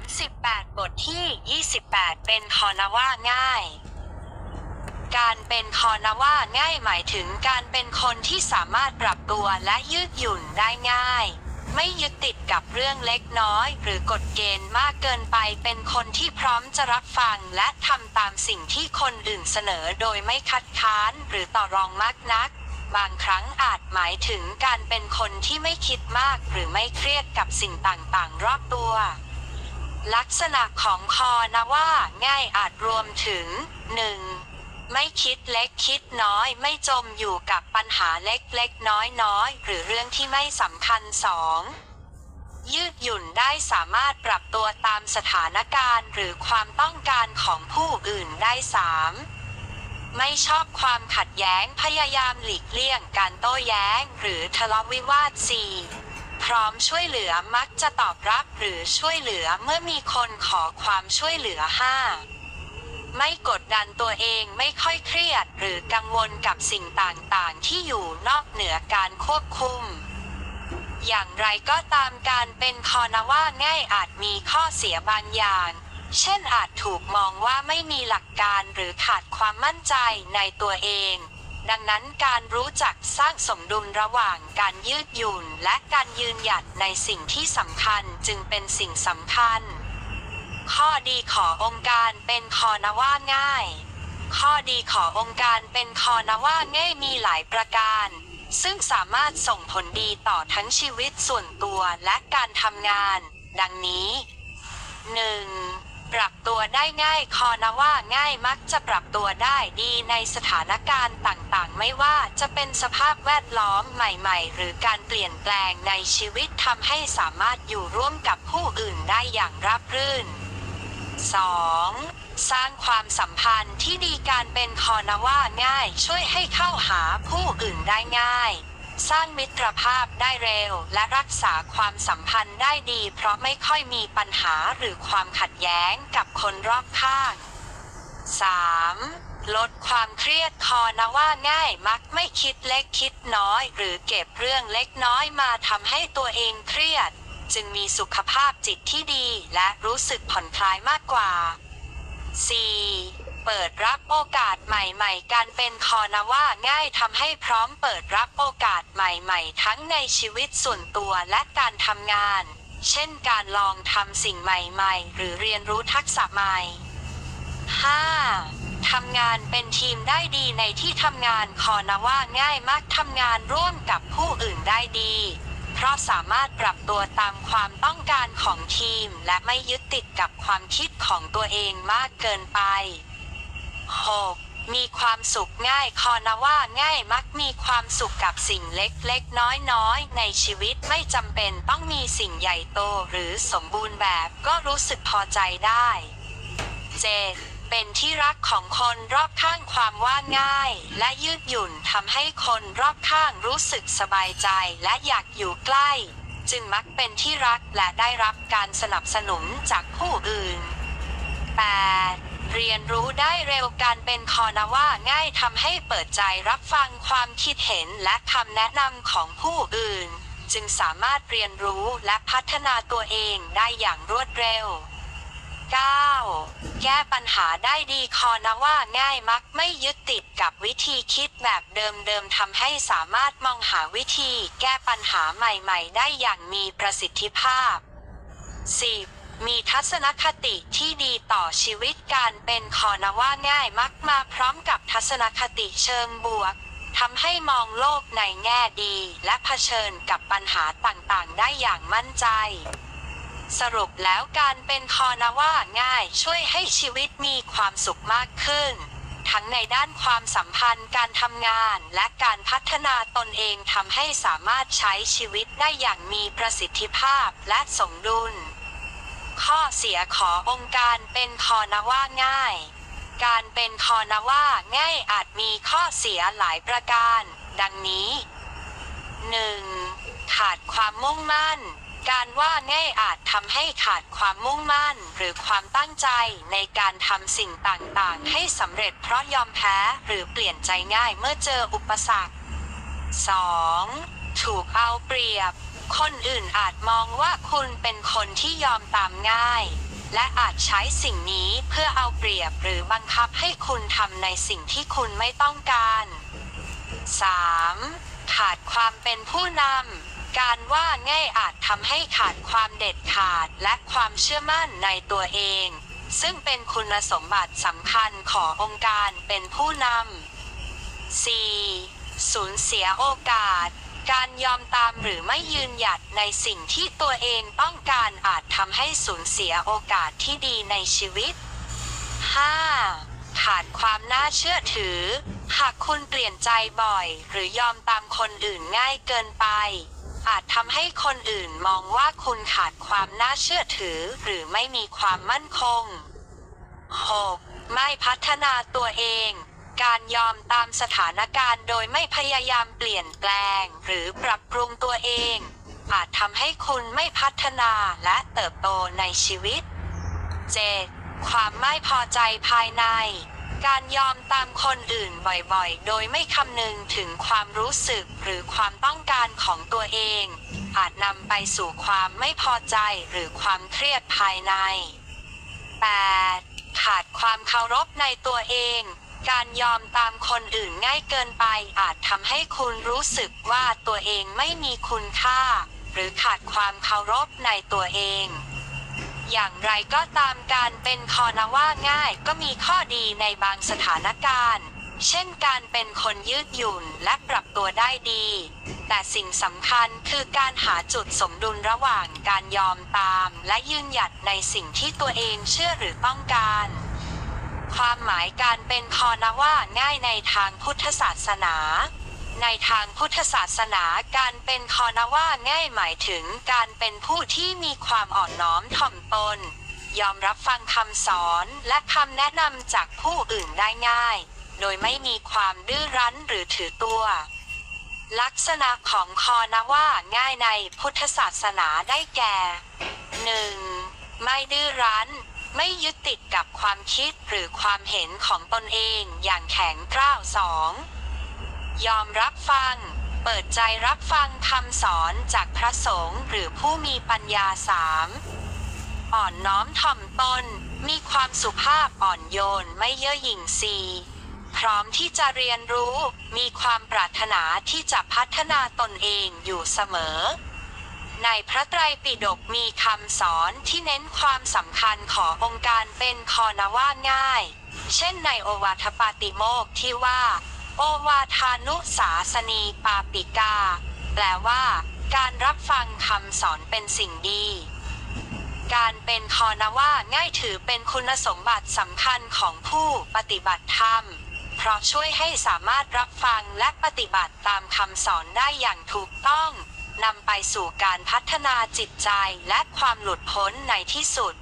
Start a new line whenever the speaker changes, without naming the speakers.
38 บทที่ 28 เป็นคอนว่าง่าย การเป็นคอนว่าง่ายหมายถึงการเป็นคนที่สามารถปรับตัวและยืดหยุ่นได้ง่าย ไม่ยึดติดกับเรื่องเล็กน้อย หรือกฎเกณฑ์มากเกินไปเป็นคนที่พร้อมจะรับฟังและทำตามสิ่งที่คนอื่นเสนอโดยไม่คัดค้านหรือต่อรองมากนักบางครั้งอาจหมายถึงการเป็นคนที่ไม่คิดมากหรือไม่เครียดกับสิ่งต่างๆ รอบตัว ลักษณะของคอนะว่าง่ายอาจรวมถึง 1. ไม่คิดเล็กคิดน้อยไม่จมอยู่กับปัญหาเล็กเล็กน้อยน้อยหรือเรื่องที่ไม่สำคัญ 2. ยืดหยุ่นได้สามารถปรับตัวตามสถานการณ์หรือความต้องการของผู้อื่นได้ 3. ไม่ชอบความขัดแย้งพยายามหลีกเลี่ยงการโต้แย้งหรือทะเลาะวิวาท 4. พร้อมช่วยเหลือมักจะตอบรับหรือช่วยเหลือเมื่อมีคนขอความช่วยเหลือ 5. ไม่กดดันตัวเองไม่ค่อยเครียดหรือกังวลกับสิ่งต่างๆ ที่อยู่นอกเหนือการควบคุม อย่างไรก็ตามการเป็นคอนาว่าง่ายอาจมีข้อเสียบางอย่างเช่นอาจถูกมองว่าไม่มีหลักการหรือขาดความมั่นใจในตัวเอง ดังนั้นการรู้จักสร้างสมดุลระหว่างการยืดหยุ่นและการยืนหยัดในสิ่งที่สำคัญจึงเป็นสิ่งสำคัญ ข้อดีขององค์การเป็นคอนว่าง่าย ข้อดีขององค์การเป็นคอนว่าง่ายมีหลายประการ ซึ่งสามารถส่งผลดีต่อทั้งชีวิตส่วนตัวและการทำงาน ดังนี้ 1. ปรับตัวได้ง่ายคอนว่าง่ายมักจะปรับตัวได้ดีในสถานการณ์ต่างๆ ไม่ว่าจะเป็นสภาพแวดล้อมใหม่ๆ หรือการเปลี่ยนแปลงในชีวิตทำให้สามารถอยู่ร่วมกับผู้อื่นได้อย่างราบรื่น 2. สร้างความสัมพันธ์ที่ดีการเป็นคอนว่าง่าย ช่วยให้เข้าหาผู้อื่นได้ง่าย สร้างมิตรภาพได้เร็ว และรักษาความสัมพันธ์ได้ดี เพราะไม่ค่อยมีปัญหาหรือความขัดแย้งกับคนรอบข้าง 3. ลดความเครียดคอนะว่าง่ายมักไม่คิดเล็กคิดน้อย หรือเก็บเรื่องเล็กน้อยมาทำให้ตัวเองเครียด จึงมีสุขภาพจิตที่ดีและรู้สึกผ่อนคลายมากกว่า 4. เปิดรับโอกาสใหม่ๆ การเป็นคอนว่าง่ายทำให้พร้อมเปิดรับโอกาสใหม่ๆ ทั้งในชีวิตส่วนตัวและการทำงาน เช่นการลองทำสิ่งใหม่ๆ หรือเรียนรู้ทักษะใหม่ 5. ทำงานเป็นทีมได้ดีในที่ทำงานคอนว่าง่ายมักทำงานร่วมกับผู้อื่นได้ดี เพราะสามารถปรับตัวตามความต้องการของทีม และไม่ยึดติดกับความคิดของตัวเองมากเกินไป 6. มีความสุขง่ายคอนว่าง่ายมักมีความสุขกับสิ่งเล็กๆ น้อยๆ ในชีวิตไม่จำเป็นต้องมีสิ่งใหญ่โตหรือสมบูรณ์แบบก็รู้สึกพอใจได้ 7. เป็นที่รักของคนรอบข้างความว่าง่าย และยืดหยุ่นทำให้คนรอบข้างรู้สึกสบายใจและอยากอยู่ใกล้ จึงมักเป็นที่รักและได้รับการสนับสนุนจากผู้อื่น 8. เรียนรู้ได้เร็วการเป็นคอนว่าง่ายทำให้เปิดใจรับฟังความคิดเห็นและคำแนะนำของผู้อื่น จึงสามารถเรียนรู้และพัฒนาตัวเองได้อย่างรวดเร็ว 9. แก้ปัญหาได้ดีคอนว่าง่ายมักไม่ยึดติดกับวิธีคิดแบบเดิมๆทำให้สามารถมองหาวิธีแก้ปัญหาใหม่ๆ ได้อย่างมีประสิทธิภาพ 10. มีทัศนคติที่ดีต่อชีวิตการเป็นคอนว่าง่ายมักมาพร้อมกับทัศนคติเชิงบวกทำให้มองโลกในแง่ดี และเผชิญกับปัญหาต่างๆ ได้อย่างมั่นใจ สรุปแล้วการเป็นคอนว่าง่ายช่วยให้ชีวิตมีความสุขมากขึ้น ทั้งในด้านความสัมพันธ์การทำงานและการพัฒนาตนเองทำให้สามารถใช้ชีวิตได้อย่างมีประสิทธิภาพและสมดุล ข้อเสียขององค์การเป็นคอนว่าง่าย การเป็นคอนว่าง่ายอาจมีข้อเสียหลายประการ ดังนี้ 1. ขาดความมุ่งมั่น การว่าง่ายอาจทำให้ขาดความมุ่งมั่น หรือความตั้งใจในการทำสิ่งต่างๆ ให้สำเร็จเพราะยอมแพ้หรือเปลี่ยนใจง่ายเมื่อเจออุปสรรค 2. ถูกเอาเปรียบ คนอื่นอาจมองว่าคุณเป็นคนที่ยอมตามง่าย และอาจใช้สิ่งนี้เพื่อเอาเปรียบหรือบังคับให้คุณทำในสิ่งที่คุณไม่ต้องการ 3. ขาดความเป็นผู้นำ การว่าง่ายอาจทำให้ขาดความเด็ดขาดและความเชื่อมั่นในตัวเอง ซึ่งเป็นคุณสมบัติสำคัญขององค์การเป็นผู้นำ 4. สูญเสียโอกาส การยอมตามหรือไม่ยืนหยัดในสิ่งที่ตัวเองต้องการอาจทำให้สูญเสียโอกาสที่ดีในชีวิต 5. ขาดความน่าเชื่อถือ หากคุณเปลี่ยนใจบ่อย หรือยอมตามคนอื่นง่ายเกินไป อาจทำให้คนอื่นมองว่าคุณขาดความน่าเชื่อถือ หรือไม่มีความมั่นคง 6. ไม่พัฒนาตัวเอง การยอมตามสถานการณ์โดยไม่พยายามเปลี่ยนแปลง หรือปรับปรุงตัวเอง อาจทำให้คุณไม่พัฒนาและเติบโตในชีวิต 7. ความไม่พอใจภายใน การยอมตามคนอื่นบ่อยๆ โดยไม่คำนึงถึงความรู้สึกหรือความต้องการของตัวเอง อาจนำไปสู่ความไม่พอใจหรือความเครียดภายใน 8. ขาดความเคารพในตัวเอง การยอมตามคนอื่นง่ายเกินไปอาจทำให้คุณรู้สึกว่าตัวเองไม่มีคุณค่า หรือขาดความเคารพในตัวเอง อย่างไรก็ตามการเป็นคอนาว่าง่ายก็มีข้อดีในบางสถานการณ์ เช่นการเป็นคนยืดหยุ่นและปรับตัวได้ดี แต่สิ่งสำคัญคือการหาจุดสมดุลระหว่างการยอมตาม และยืนหยัดในสิ่งที่ตัวเองเชื่อหรือต้องการ ความหมายการเป็นคอนาว่าง่ายในทางพุทธศาสนา ในทางพุทธศาสนาการเป็นคอนาว่าง่ายหมายถึงการเป็นผู้ที่มีความอ่อนน้อมถ่อมตน ยอมรับฟังคำสอนและคำแนะนำจากผู้อื่นได้ง่าย โดยไม่มีความดื้อรั้นหรือถือตัว ลักษณะของคอนาว่าง่ายในพุทธศาสนาได้แก่ 1. ไม่ดื้อรั้น ไม่ยึดติดกับความคิดหรือความเห็นของตนเองอย่างแข็งกร้าวสองยอมรับฟัง เปิดใจรับฟังคำสอนจากพระสงฆ์หรือผู้มีปัญญาสามอ่อนน้อมถ่อมตน มีความสุภาพอ่อนโยนไม่เย่อหยิ่งซีพร้อมที่จะเรียนรู้ มีความปรารถนาที่จะพัฒนาตนเองอยู่เสมอ ในพระไตรปิฎกมีคำสอนที่เน้นความสำคัญขององค์การเป็นคอนาว่าง่าย เช่นในโอวาทปาติโมกข์ที่ว่า โอวาทานุสาสนีปาปิกา แปลว่า การรับฟังคำสอนเป็นสิ่งดี การเป็นคอนาว่าง่ายถือเป็นคุณสมบัติสำคัญของผู้ปฏิบัติธรรม เพราะช่วยให้สามารถรับฟังและปฏิบัติตามคำสอนได้อย่างถูกต้อง นำไปสู่การพัฒนาจิตใจและความหลุดพ้นในที่สุด